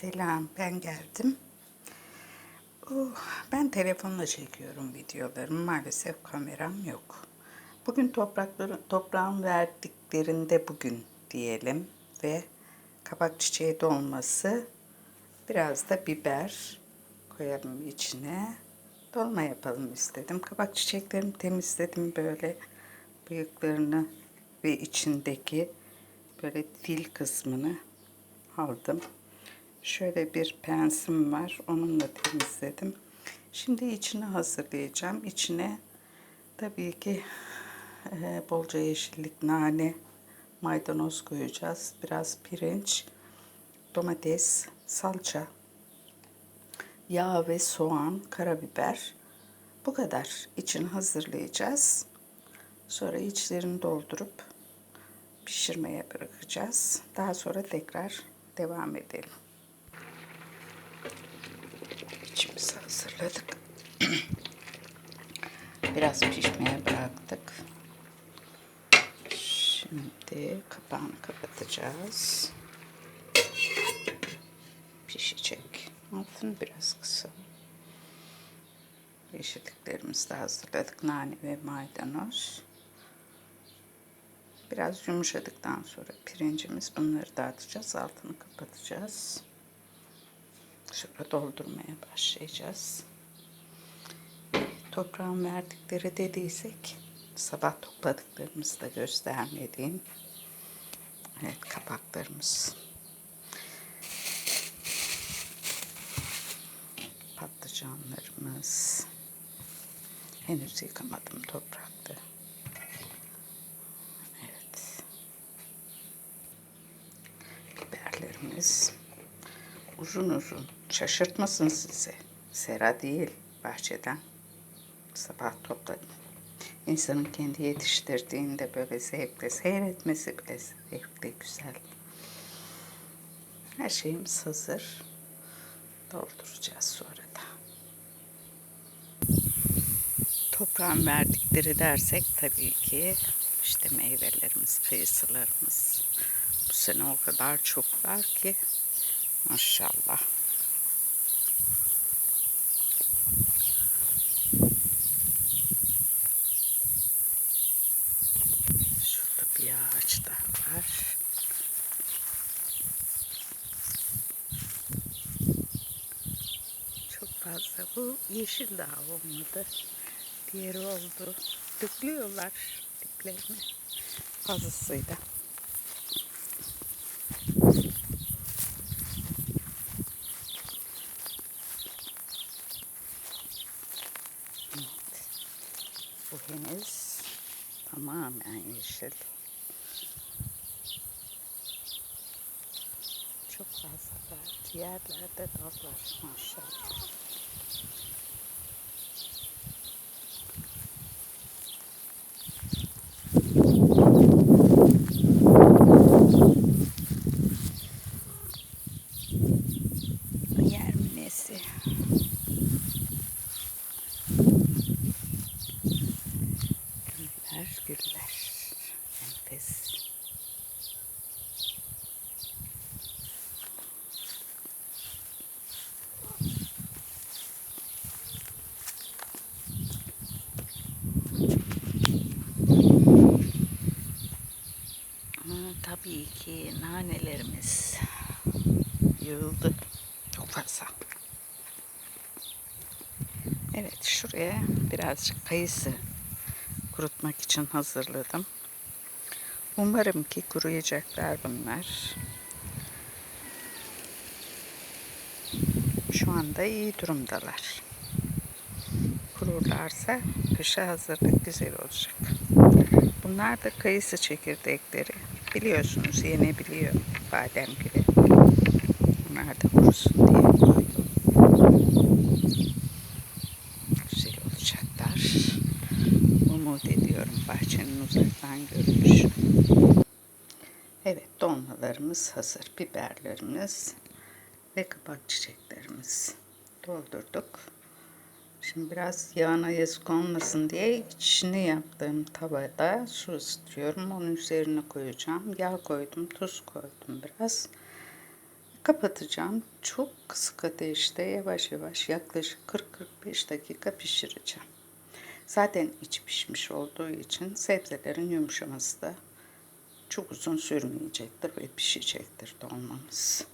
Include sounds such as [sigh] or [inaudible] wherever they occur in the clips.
Selam, ben geldim. Oh, ben telefonla çekiyorum videolarımı. Maalesef kameram yok. Bugün toprakları, toprağın verdiklerinde bugün diyelim ve kabak çiçeği dolması, biraz da biber koyalım içine. Dolma yapalım istedim. Kabak çiçeklerimi temizledim böyle bıyıklarını ve içindeki böyle dil kısmını aldım. Şöyle bir pensim var. Onunla temizledim. Şimdi içini hazırlayacağım. İçine tabii ki e, bolca yeşillik, nane, maydanoz koyacağız. Biraz pirinç, domates, salça, yağ ve soğan, karabiber. Bu kadar. İçini hazırlayacağız. Sonra içlerini doldurup pişirmeye bırakacağız. Daha sonra tekrar devam edelim. İçimizi hazırladık. [clears throat] Biraz pişmeye bıraktık. Şimdi kapağını kapatacağız. Pişecek. Altını biraz kısa. Yeşilliklerimizi de hazırladık. Nane ve maydanoz. Biraz yumuşadıktan sonra pirincimiz bunları dağıtacağız. Altını kapatacağız. Sonra doldurmaya başlayacağız. Toprağın verdikleri dediysek sabah topladıklarımızı da göstermediğim evet kapaklarımız patlıcanlarımız henüz yıkamadım toprakta. Evet. Biberlerimiz uzun uzun şaşırtmasın sizi. Sera değil bahçeden. Sabah topladım. İnsanın kendi yetiştirdiğinde böyle zevkle seyretmesi bile zevkle güzel. Her şeyimiz hazır. Dolduracağız sonra da. Toprağın verdikleri dersek tabii ki işte meyvelerimiz, kayısılarımız. Bu sene o kadar çok var ki maşallah. Şurada bir ağaç daha var. Çok fazla bu yeşil daha olmadı. Diğeri oldu. Dökülüyorlar diplerini fazlasıyla. Evet. Bu henüz tamamen yeşil. Çok fazla var. Diğerlerde de var maşallah. Tabii ki nanelerimiz yığıldı. Çok fazla. Evet şuraya birazcık kayısı kurutmak için hazırladım. Umarım ki kuruyacaklar bunlar. Şu anda iyi durumdalar. Kururlarsa kışa hazırlık güzel olacak. Bunlar da kayısı çekirdekleri. Biliyorsunuz yenebiliyor badem gibi. Bunlar da kurusun diye koydum. Güzel olacaklar. Umut ediyorum bahçenin uzaktan görünüşü. Evet dolmalarımız hazır. Biberlerimiz ve kabak çiçeklerimiz doldurduk. Şimdi biraz yağına yazık olmasın diye içini yaptığım tavada su ısıtıyorum. Onun üzerine koyacağım. Yağ koydum, tuz koydum biraz. Kapatacağım. Çok kısık ateşte yavaş yavaş yaklaşık 40-45 dakika pişireceğim. Zaten iç pişmiş olduğu için sebzelerin yumuşaması da çok uzun sürmeyecektir ve pişecektir dolmamız.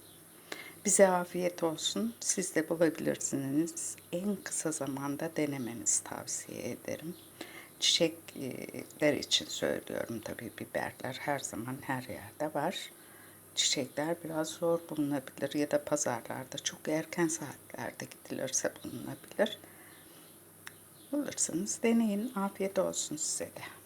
Bize afiyet olsun. Siz de bulabilirsiniz. En kısa zamanda denemenizi tavsiye ederim. Çiçekler için söylüyorum tabii biberler her zaman her yerde var. Çiçekler biraz zor bulunabilir ya da pazarlarda çok erken saatlerde gidilirse bulunabilir. Bulursanız deneyin. Afiyet olsun size de.